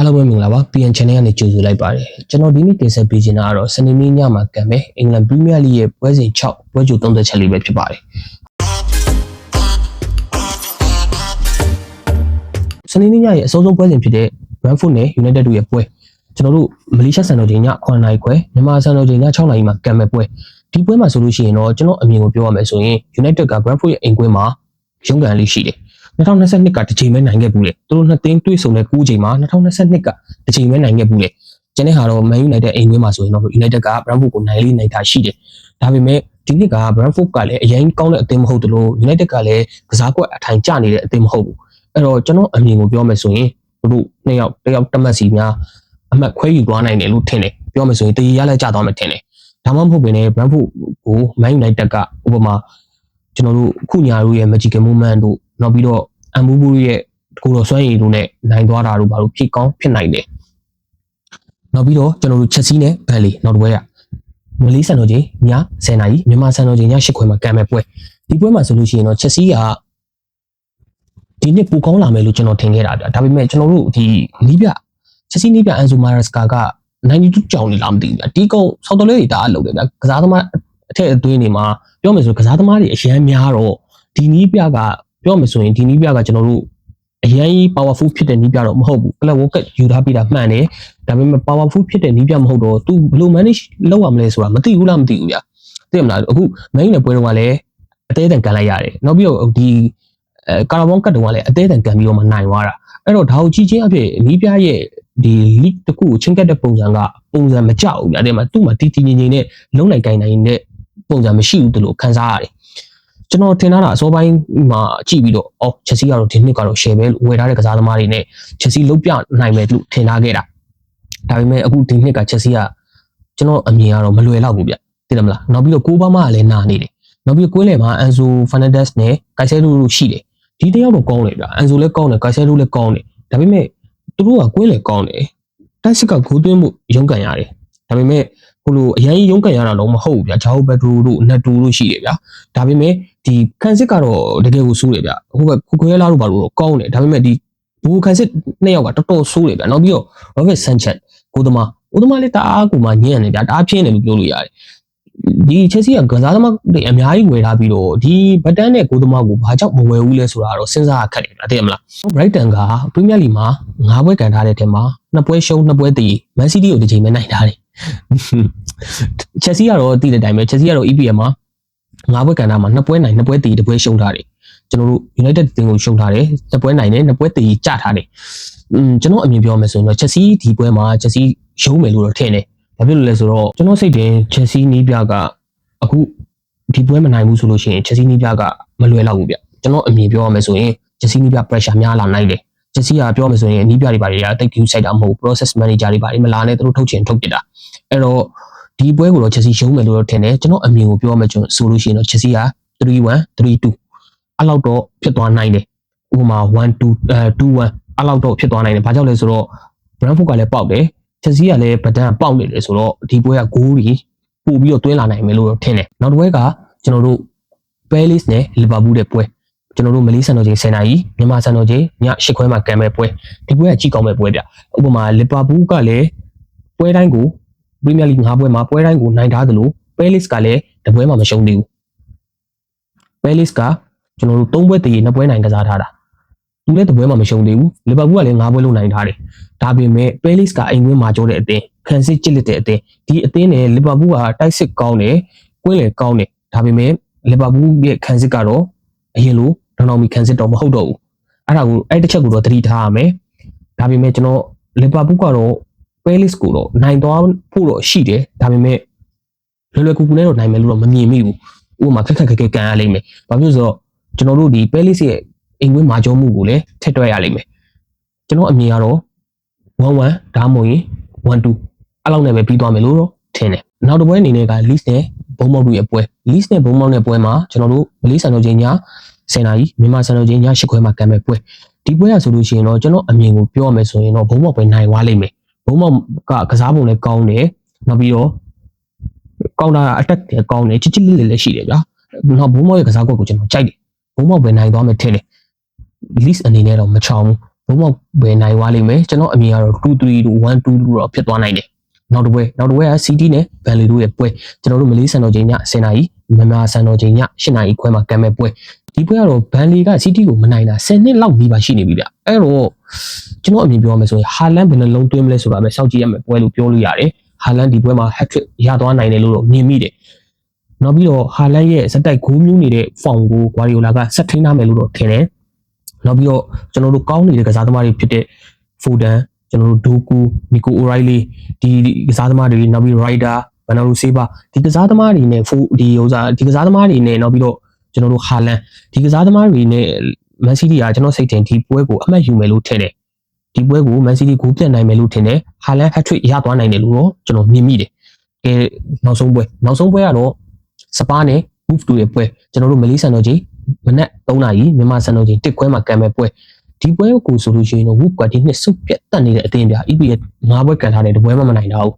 အားလုံးပဲမင်္ဂလာပါ PN Channel ကနေကြိုဆိုလိုက်ပါတယ်ကျွန်တော်ဒီနေ့တင်ဆက်ပေးချင်တာကတော့စနေနေ့ညမှာကံမဲ့အင်္ဂလန်ပရီးမီးယားလိရဲ့ပွဲစဉ်6ပွဲကြို30ချက်လေးပဲဖြစ်ပါတယ်စနေနေ့ညရဲ့အစိုးဆုံးပွဲစဉ်ဖြစ်တဲ့ Brentford နဲ့ United တို့ရဲ့ပွဲကျွန်တော်တို့မလေးရှားစံတော်ချိန်ည9နာရီခွဲမြန်မာစံတော်ချိန်ည6နာရီမှာကံမဲ့ပွဲဒီပွဲမှာဆိုလို့ရှိရင်တော့ကျွန်တော်အမြင်ကိုပြောရမယ်ဆိုရင် United က Brentford ရဲ့အိမ်ကွင်းမှာရုန်းကန်လေးရှိတယ် 2022ကတစ်ချိန်ပဲနိုင်ခဲ့ဘူးလေသူတို့နှစ်သင်းတွေ့ဆုံတဲ့9ချိန်မှာ2022ကတစ်ချိန်ပဲနိုင်ခဲ့ဘူးလေကျန်တဲ့ဟာတော့ Man United အိမ်ဝင်းမှာဆိုရင်တော့ United က Brentford ကိုနိုင်လေးနိုင်တာရှိတယ်ဒါပေမဲ့ဒီနှစ်က Brentford ကလည်းအရင်ကောင်းတဲ့အသင်းမဟုတ်သလို United ကလည်းကစားကွက်အထိုင်ကျနေတဲ့အသင်းမဟုတ်ဘူးအဲ့တော့ကျွန်တော်အမြင်ကိုပြောမယ်ဆိုရင်သူတို့နှစ်ယောက်တစ်ယောက်တစ်မှတ်စီများအမှတ်ခွဲယူသွားနိုင်တယ်လို့ထင်တယ်ပြောမယ်ဆိုရင်တည်ရလဲကျသွားမယ်ထင်တယ်ဒါမှမဟုတ်ဘဲနဲ့ Brentford ကို Man United ကဥပမာကျွန်တော်တို့ခုညာတို့ရဲ့ Magical Moment တို့ နောက်ပြီးတော့အမူဘူးရဲ့ကိုတော်စွမ်းရည်တို့နဲ့နိုင်သွားတာတို့ဘာလို့ဖြစ်ကောင်းဖြစ်နိုင်တယ်နောက်ပြီးတော့ကျွန်တော်တို့ချက်စီနဲ့ဘန်လီနောက်တစ်ပွဲကမလေးဆန်တော်ကြီးည10နာရီမြန်မာဆန်တော်ကြီးည8ခွဲမှာကံမဲ့ပွဲဒီပွဲမှာဆိုလို့ရှိရင်တော့ချက်စီကဒီနှစ်ပူကောင်းလာမယ်လို့ကျွန်တော်ထင်ခဲ့တာဗျဒါပေမဲ့ကျွန်တော်တို့ဒီနီးပြချက်စီနီးပြအန်ဇိုမာရက်စကာက92ကြောင်နေလားမသိဘူးဗျဒီကောင်ဆောက်တော်လေးတွေတအားလုပ်တယ်ဗျကစားသမားအထက်အသွင်းတွေမှာပြောမယ်ဆိုကစားသမားတွေအရန်များတော့ဒီနီးပြက ပြောမယ်ဆိုရင်ဒီနီးပြကကျွန်တော်တို့အရင် powerful ဖြစ်တဲ့နီးပြတော့မဟုတ်ဘူး club work ယူထားပြီးတာမှန်တယ်ဒါပေမဲ့ powerful ဖြစ်တဲ့နီးပြမဟုတ်တော့ तू ဘယ်လို manage လုပ်ရမလဲဆိုတာမသိဘူးလားမသိဘူးဗျာသိမလားအခု main နဲ့ပွဲတော့ကလည်းအသေးအတန်ကန်လိုက်ရတယ်နောက်ပြီးတော့ဒီအဲကာရာဘောင်းကတ်တုံကလည်းအသေးအတန်ကန်ပြီးတော့မှနိုင်သွားတာအဲ့တော့ဒါကိုကြည့်ချင်းအဖြစ်နီးပြရဲ့ဒီ league တခုကိုချင်းကတ်တဲ့ပုံစံကပုံစံမကြောက်ဘူးဗျာတဲ့မှာသူ့မှာတီတီငိမ့်ငိမ့်နဲ့လုံးနိုင်ကိုင်းနိုင်တဲ့ပုံစံမရှိဘူးတလို့ခံစားရတယ် ကျွန်တော်ထင်တာအစောပိုင်းမှာကြည့်ပြီးတော့အော်ချက်စီကတော့ဒီနှစ်ကတော့ share ပဲဝယ်ထားတဲ့ကစားသမားတွေနဲ့ချက်စီလုံးပြနိုင်မယ်လို့ထင်ထားခဲ့တာဒါပေမဲ့အခုဒီနှစ်ကချက်စီကကျွန်တော်အမြင်ကတော့မလွယ်တော့ဘူးဗျသိတယ်မလားနောက်ပြီးတော့ကိုဘာမကလည်းနာနေတယ်နောက်ပြီးကွင်းလယ်မှာအန်ဆိုဖာနန်ဒက်စ်နဲ့ကိုက်ဆဲလိုလိုရှိတယ်ဒီတယောက်တော့ကောင်းတယ်ဗျအန်ဆိုလည်းကောင်းတယ်ကိုက်ဆဲလိုလည်းကောင်းတယ်ဒါပေမဲ့သူတို့ကကွင်းလယ်ကောင်းတယ်တိုက်စစ်ကဂိုးသွင်းမှုရုန်းကန်ရတယ်ဒါပေမဲ့ဟို လိုအရင်ရုန်းကန်ရတာတော့မဟုတ်ဘူးဗျာဂျာဟိုဘက်ဒရိုတို့နက်တူတို့ရှိတယ်ဗျာဒါပေမဲ့ဒီခန်စစ်ကတော့တကယ်ကိုဆိုးတယ်ဗျဟိုဘက်ခုခွဲလာတို့ဘာလို့တော့ကောင်းတယ်ဒါပေမဲ့ဒီဘူခန်စစ်နှစ်ယောက်ကတော်တော်ဆိုးတယ်ဗျနောက်ပြီးတော့ Robert Sanchez ကိုသမားကိုသမားလေးတအားကိုမှညံ့နေဗျတအားပြင်းတယ်လို့ပြောလို့ရတယ်ဒီချက်စီကကစားသမားတွေအများကြီးဝယ်ထားပြီးတော့ဒီဘတ်တန်နဲ့ကိုသမားကိုဘာကြောင့်မဝယ်ဘူးလဲဆိုတာတော့စဉ်းစားရခက်တယ်ဗျသိရမလား Brighton ကပရီးမီးယားလီမှာ၅ပွဲကန်ထားတဲ့ထဲမှာနှစ်ပွဲရှုံးနှစ်ပွဲတည် Man City ကိုတစ်ချိန်ပဲနိုင်ထားတယ် ချက်စီကတော့တည်တဲ့အတိုင်းပဲချက်စီကတော့ EPL မှာငါးပွဲကန်တာမှာနှစ်ပွဲနိုင်နှစ်ပွဲတည်တစ်ပွဲရှုံးထားတယ်ကျွန်တော်တို့ United တင်ကိုရှုံးထားတယ်တစ်ပွဲနိုင်တယ်နှစ်ပွဲတည်ကျထားတယ်อืมကျွန်တော်အမြင်ပြောမယ်ဆိုရင်တော့ချက်စီဒီပွဲမှာချက်စီရုံးမယ်လို့တော့ထင်တယ်ဘာဖြစ်လို့လဲဆိုတော့ကျွန်တော်စိတ်တင်ချက်စီနီးပြကအခုဒီပွဲမနိုင်ဘူးဆိုလို့ရှိရင်ချက်စီနီးပြကမလွယ်တော့ဘူးဗျကျွန်တော်အမြင်ပြောရမယ်ဆိုရင်ချက်စီနီးပြ pressure များလာနိုင်တယ် ချက်စီကပြောမယ်ဆိုရင်နီးပြတွေပါတွေကတိတ် queue ဆိုင်တာမဟုတ် process manager တွေပါတွေမလာနဲ့သူတို့ထုတ်ချင်ထုတ်ပြတာအဲ့တော့ဒီပွဲကိုတော့ချက်စီရှုံးမယ်လို့တော့ထင်တယ်ကျွန်တော်အမြင်ကိုပြောမယ်ဆိုလို့ရှိရင်တော့ချက်စီက3-1 3-2အဲ့လောက်တော့ဖြစ်သွားနိုင်တယ်ဥပမာ1-2အဲ2-1အဲ့လောက်တော့ဖြစ်သွားနိုင်တယ်ဘာကြောင့်လဲဆိုတော့ Brentford ကလည်းပေါက်တယ်ချက်စီကလည်းဗဒန်ပေါက်နေတယ်ဆိုတော့ဒီပွဲကဂိုးတွေပို့ပြီးတော့တွင်းလာနိုင်မယ်လို့တော့ထင်တယ်နောက်တစ်ပွဲကကျွန်တော်တို့ Palace နဲ့ Liverpool တဲ့ပွဲ ကျွန်တော်တို့မလေးဆန်တော်ချိန်10နာရီမြန်မာဆန်တော်ချိန်ည8ခွဲမှာကံမဲ့ပွဲဒီပွဲကကြည့်ကောင်းမဲ့ပွဲဗျဥပမာ Liverpool ကလည်းပွဲတိုင်းကို Premier League ၅ပွဲမှာပွဲတိုင်းကိုနိုင်ထားသလို Palace ကလည်းတပွဲမှမရှုံးသေးဘူး Palace ကကျွန်တော်တို့၃ပွဲတည်နှစ်ပွဲနိုင်ကစားထားတာသူလည်းတပွဲမှမရှုံးသေးဘူး Liverpool ကလည်း၅ပွဲလုံးနိုင်ထားတယ်ဒါပေမဲ့ Palace ကအိမ်ဝင်းမှာကျိုးတဲ့အသင်းခံစစ်ကြစ်လက်တဲ့အသင်းဒီအသင်းနဲ့ Liverpool ကတိုက်စစ်ကောင်းတယ်ကွင်းလေကောင်းတယ်ဒါပေမဲ့ Liverpool ရဲ့ခံစစ်ကတော့အရင်လို ဒေါနောင်မီခံစစ်တော့မဟုတ်တော့ဘူးအဲ့ဒါကိုအဲ့တစ်ချက်ကိုတော့သတိထားရမယ်ဒါပေမဲ့ကျွန်တော် Liverpool ကတော့ Palace ကိုတော့နိုင်သွားဖို့တော့ရှိတယ်ဒါပေမဲ့လွယ်လွယ်ကူကူနဲ့တော့နိုင်မယ်လို့တော့မမြင်မိဘူးဥပမာခက်ခက်ခက်ခက်ကန်ရလိမ့်မယ်ဘာဖြစ်လို့ဆိုတော့ကျွန်တော်တို့ဒီ Palace ရဲ့အိမ်ဝင်းမာကျောမှုကိုလည်းထည့်တွက်ရလိမ့်မယ်ကျွန်တော်အမြင်ကတော့1-1ဒါမှမဟုတ်ရင်1-2အဲ့လောက်နဲ့ပဲပြီးသွားမယ်လို့တော့ထင်တယ်နောက်တစ်ပွဲအနေနဲ့က Leeds နဲ့ဘုံမောက်တို့ရဲ့ပွဲ Leeds နဲ့ဘုံမောက်ရဲ့ပွဲမှာကျွန်တော်တို့မလေးဆန်တော်ချင်းည 10နာရီမြန်မာဆန်တော်ချင်းည10ခွဲမှာကံမဲ့ပွဲဒီပွဲရဆိုလို့ရှိရင်တော့ကျွန်တော်အမြင်ကိုပြောရမယ်ဆိုရင်တော့ဘုံမောက်ပဲနိုင်သွားလိမ့်မယ်ဘုံမောက်ကကစားပုံလည်းကောင်းတယ်နောက်ပြီးတော့ကောင်းတာအတက်လည်းကောင်းတယ်ချစ်ချစ်လေးလေးလည်းရှိတယ်ဗျာနောက်ဘုံမောက်ရဲ့ကစားကွက်ကိုကျွန်တော်ကြိုက်တယ်ဘုံမောက်ပဲနိုင်သွားမယ်ထင်တယ် list အနေနဲ့တော့မချောင်းဘူးဘုံမောက်ပဲနိုင်သွားလိမ့်မယ်ကျွန်တော်အမြင်ကတော့2 3တို့1 2တော့ဖြစ်သွားနိုင်တယ်နောက်တစ်ပွဲနောက်တစ်ပွဲက CD နဲ့ Valley တို့ရဲ့ပွဲကျွန်တော်တို့မလေးစံတော်ချိန်ည10နာရီမြန်မာစံတော်ချိန်ည8နာရီခွဲမှာကံမဲ့ပွဲ ဒီပွဲကတော့ Valley က CD ကိုမနိုင်တာ10နှစ်လောက်ပြီးပါရှိနေပြီဗျအဲ့တော့ကျွန်တော်အမြင်ပြောရမယ်ဆိုရင်ဟာလန်ဘယ်နှလုံးသွင်းမလဲဆိုတာပဲစောင့်ကြည့်ရမယ်ပွဲလို့ပြောလို့ရတယ်ဟာလန်ဒီပွဲမှာ hat-trick ရသွားနိုင်တယ်လို့တော့မြင်မိတယ်နောက်ပြီးတော့ဟာလန်ရဲ့စက်တိုက်ဂိုးမျိုးနေတဲ့ form ကို Guardiola ကဆက်ထိန်းထားမယ်လို့တော့ထင်တယ်နောက်ပြီးတော့ကျွန်တော်တို့ကောင်းနေတဲ့ကစားသမားတွေဖြစ်တဲ့ Foden ကျွန်တော်တို့ဒိုကူမီကိုအိုရိုင်လီဒီကစားသမားတွေနောက်ပြီး Rider ဘန်နာရူဆေးပါဒီကစားသမားတွေနဲ့ဖိုဒီဥစားဒီကစားသမားတွေနဲ့နောက်ပြီးတော့ ကျွန်တော်တို့ဟာလန်ဒီကစားသမားတွေနဲ့မန်စီးတီးကကျွန်တော်စိတ်ထင်ဒီပွဲကိုအမှတ်ယူမယ်လို့ထင်တယ်ဒီပွဲကိုမန်စီးတီးကိုပြတ်နိုင်မယ်လို့ထင်တယ်ဟာလန်ဟက်ထရစ်ရသွားနိုင်တယ်လို့တော့ကျွန်တော်မြင်မိတယ်အဲနောက်ဆုံးပွဲနောက်ဆုံးပွဲကတော့စပါးနဲ့ move to ရဲ့ပွဲကျွန်တော်တို့မလေးဆန်တော်ကြီးမနက်3နာရီမြန်မာစံတော်ချိန်တစ်ခွဲမှာကံမဲ့ပွဲဒီပွဲကိုဆိုလို့ရှိရင်တော့ Wolf ကဒီနှစ်စုပ်ပြတ်တက်နေတဲ့အတင်းပြ EPL ၅ပွဲကန်ထားတယ်ဒီပွဲမှမနိုင်တော့ဘူး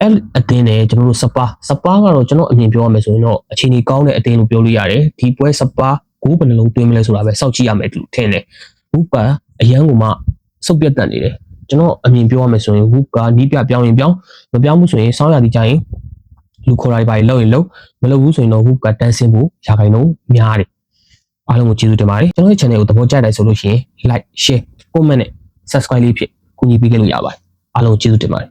အဲ့အတင်းနဲ့ကျွန်တော်တို့စပါစပါကတော့ကျွန်တော်အမြင်ပြောရမယ်ဆိုရင်တော့အချိန်ကြီးကောင်းတဲ့အတင်းလို့ပြောလို့ရတယ်ဒီပွဲစပါဂိုးဘယ်နှလုံးသွင်းမလဲဆိုတာပဲစောင့်ကြည့်ရမယ်လို့ထင်တယ် Wolf ကအရန်ကိုမှစုပ်ပြတ်တက်နေတယ်ကျွန်တော်အမြင်ပြောရမယ်ဆိုရင် Wolf ကနီးပြပြောင်းရင်ပြောင်းမပြောင်းဘူးဆိုရင်စောင်းရသည်ကြရင်လူခေါ်လိုက်ပါလောက်ရင်လောက်မလုပ်ဘူးဆိုရင်တော့ Wolf ကတန်းဆင်းဖို့ရာခိုင်နှုန်းများတယ်အားလုံးကိုကျေးဇူးတင်ပါတယ်ကျွန်တော်ရဲ့ channel ကိုသဘောကျတယ်ဆိုလို့ရှိရင် like share comment နဲ့ subscribe လေးဖြစ်ကူညီပေးခဲ့လို့ရပါတယ်အားလုံးကိုကျေးဇူးတင်ပါတယ်